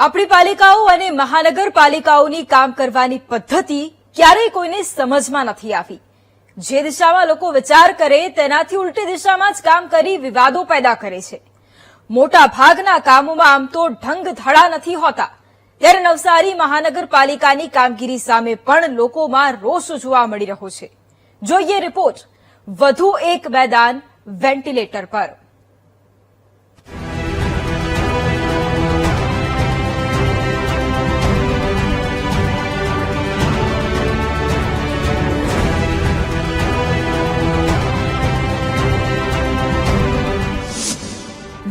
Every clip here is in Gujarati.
આપણી પાલિકાઓ અને મહાનગરપાલિકાઓની કામ કરવાની પદ્ધતિ ક્યારેય કોઈને સમજમાં નથી આવી. જે દિશામાં લોકો વિચાર કરે, તેનાથી ઉલટી દિશામાં જ કામ કરી વિવાદો પેદા કરે છે. મોટા ભાગના કામોમાં આમ તો ઢંગ ધડા નથી હોતા. ત્યારે નવસારી મહાનગરપાલિકાની કામગીરી સામે પણ લોકોમાં રોષ જોવા મળી રહ્યો છે. જોઈએ રિપોર્ટ. વધુ એક મેદાન વેન્ટિલેટર પર.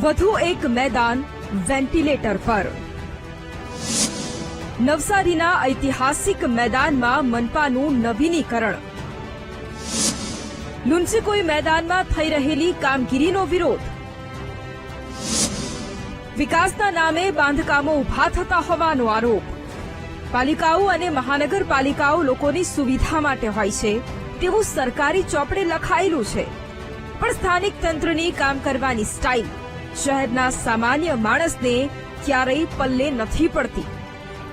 વધુ એક મેદાન વેન્ટિલેટર પર. નવસારીના ઐતિહાસિક મેદાનમાં મનપાનું નવીનીકરણ. લુન્સીકોઈ મેદાનમાં થઈ રહેલી કામગીરીનો વિરોધ. વિકાસના નામે બાંધકામો ઊભા થતા હોવાનો આરોપ. પાલિકાઓ અને મહાનગરપાલિકાઓ લોકોની સુવિધા માટે હોય છે, તેવું સરકારી ચોપડે લખાયેલું છે. પણ સ્થાનિક તંત્રની કામ કરવાની સ્ટાઇલ શહેરના સામાન્ય માણસને ક્યારેય પલ્લે નથી પડતી.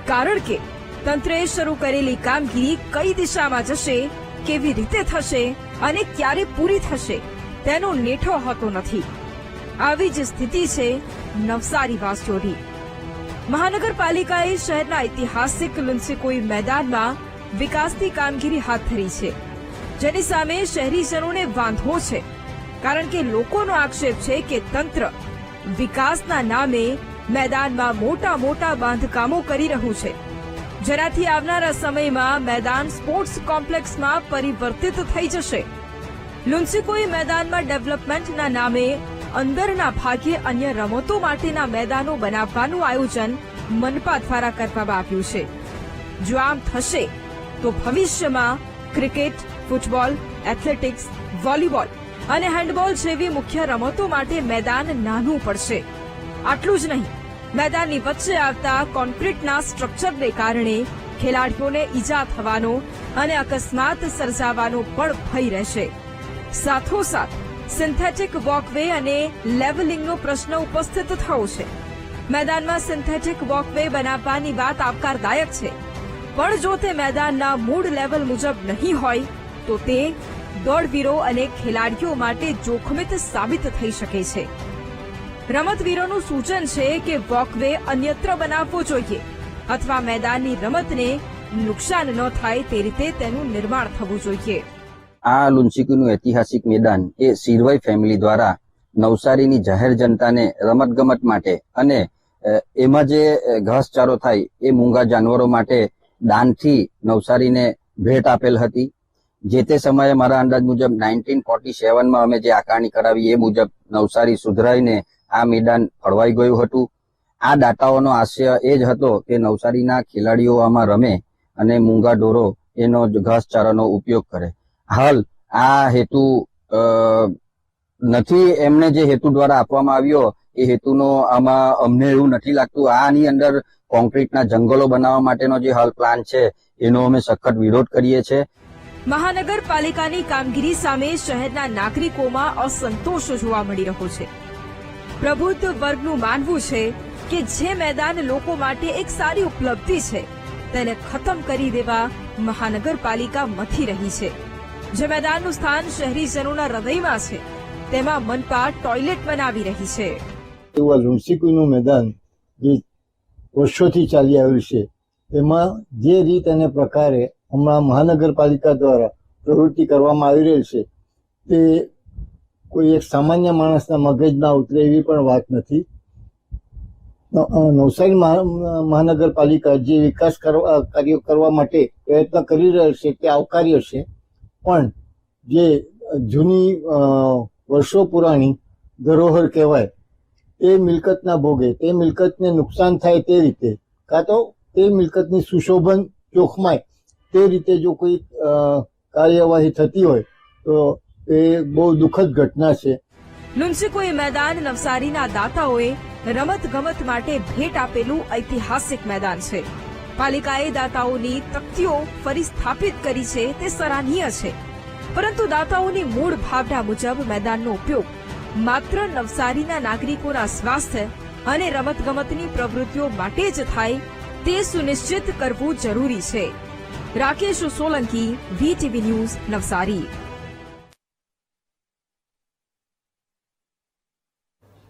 કારણ કે તંત્રે શરૂ કરેલી કામગીરી કઈ દિશામાં જશે, કેવી રીતે થશે અને ક્યારે પૂરી થશે, તેનો નેઠો હોતો નથી. આવી જ સ્થિતિ છે નવસારી વાસીઓની મહાનગરપાલિકાએ શહેરના ઐતિહાસિક લુન્સીકોઈ મેદાનમાં વિકાસની કામગીરી હાથ ધરી છે. જેની સામે શહેરીજનોને વાંધો છે. કારણ કે લોકોનો આક્ષેપ છે કે તંત્ર વિકાસના નામે મેદાનમાં મોટા મોટા બાંધકામો કરી રહ્યું છે. જેનાથી આવનારા સમયમાં મેદાન સ્પોર્ટ્સ કોમ્પ્લેક્સમાં પરિવર્તિત થઈ જશે. લુન્સીકોઈ મેદાનમાં ડેવલપમેન્ટના નામે અંદરના ભાગે અન્ય રમતો માટેના મેદાનો બનાવવાનું આયોજન મનપા દ્વારા કરવામાં આવ્યું છે. જો આમ થશે, તો ભવિષ્યમાં ક્રિકેટ, ફૂટબોલ, એથ્લેટિક્સ, વોલીબોલ અને હેન્ડબોલ જેવી મુખ્ય રમતો માટે મેદાન નાનું પડશે. આટલું જ નહીં, મેદાનની વચ્ચે આવતા કોન્ક્રીટના સ્ટ્રક્ચરને કારણે ખેલાડીઓને ઈજા થવાનો અને અકસ્માત સર્જાવાનો પણ ભય રહેશે. સાથોસાથ, સિન્થેટિક વોકવે અને લેવલિંગનો પ્રશ્ન ઉપસ્થિત થયો છે. મેદાનમાં સિન્થેટિક વોકવે બનાવવાની વાત આવકારદાયક છે. પણ જો તે મેદાનના મૂળ લેવલ મુજબ નહીં હોય, તો તે દોડવીરો અને ખેલાડીઓ માટે જોખમિત સાબિત થઈ શકે છે. રમતવીરોનું સૂચન છે કે વોકવે અન્યત્ર બનાવવો જોઈએ અથવા મેદાનની રમતને નુકસાન ન થાય તે રીતે તેનું નિર્માણ થવું જોઈએ. આ લુન્સીકીનું ઐતિહાસિક મેદાન એ સિરવાઈ ફેમિલી દ્વારા નવસારીની જાહેર જનતાને રમતગમત માટે અને એમાં જે ઘાસચારો થાય એ મૂંગા જાનવરો માટે દાનથી નવસારીને ભેટ આપેલ હતી. જે તે સમયે મારા અંદાજ મુજબ નાઇન્ટીન ફોર્ટી સેવનમાં અમે જે આકારણી કરાવી એ મુજબ નવસારી સુધરાઈને આ મેદાન ફળવાઈ ગયું હતું. આ દાતાઓનો આશય એ જ હતો કે નવસારીના ખેલાડીઓ આમાં રમે અને મૂંગા ઢોરો એનો ઘાસચારાનો ઉપયોગ કરે. હાલ આ હેતુ નથી એમને જે હેતુ દ્વારા આપવામાં આવ્યો એ હેતુનો આમાં અમને એવું નથી લાગતું. આની અંદર કોન્ક્રીટના જંગલો બનાવવા માટેનો જે હાલ પ્લાન છે એનો અમે સખત વિરોધ કરીએ છીએ. મહાનગરપાલિકાની કામગીરી સામે શહેરના નાગરિકોમાં અસંતોષ જોવા મળી રહ્યો છે. પ્રબુદ્ધ વર્ગનું માનવું છે કે જે મેદાન લોકો માટે એક સારી ઉપલબ્ધિ છે, તેને ખતમ કરી દેવા મહાનગરપાલિકા મથી રહી છે. જે મેદાનનું સ્થાન શહેરીજનોના હૃદયમાં છે, તેમાં મનપા ટોયલેટ બનાવી રહી છે. એવું આ મેદાન જે વર્ષોથી ચાલી આવ્યું છે તેમાં જે રીત અને પ્રકારે હમણાં મહાનગરપાલિકા દ્વારા પ્રવૃત્તિ કરવામાં આવી રહી છે. તે કોઈ એક સામાન્ય માણસના મગજમાં ઉતરે એવી પણ વાત નથી. નવસારી મહાનગરપાલિકા જે વિકાસ કરવા, કાર્યો કરવા માટે પ્રયત્ન કરી રહેલ છે તે આવકાર્ય છે. પણ જે જૂની વર્ષો પુરાણી ધરોહર કહેવાય, તે મિલકતના ભોગે, તે મિલકતને નુકસાન થાય તે રીતે, કાં તો તે મિલકતની સુશોભન જોખમાય તે રીતે જો કોઈ કાર્યવાહી થતી હોય, તો એ બહુ દુઃખદ ઘટના છે. લુન્સીકોએ મેદાન નવસારીના દાતાઓએ રમત ગમત માટે ભેટ આપેલું ઐતિહાસિક મેદાન છે. પાલિકાએ દાતાઓની તકતીઓ ફરી સ્થાપિત કરી છે તે સરાહનીય છે. પરંતુ દાતાઓની મૂળ ભાવના મુજબ મેદાનનો ઉપયોગ માત્ર નવસારીના નાગરિકોના સ્વાસ્થ્ય અને રમતગમતની પ્રવૃત્તિઓ માટે જ થાય તે સુનિશ્ચિત કરવું જરૂરી છે. Rakesh Solanki VTV news Navsari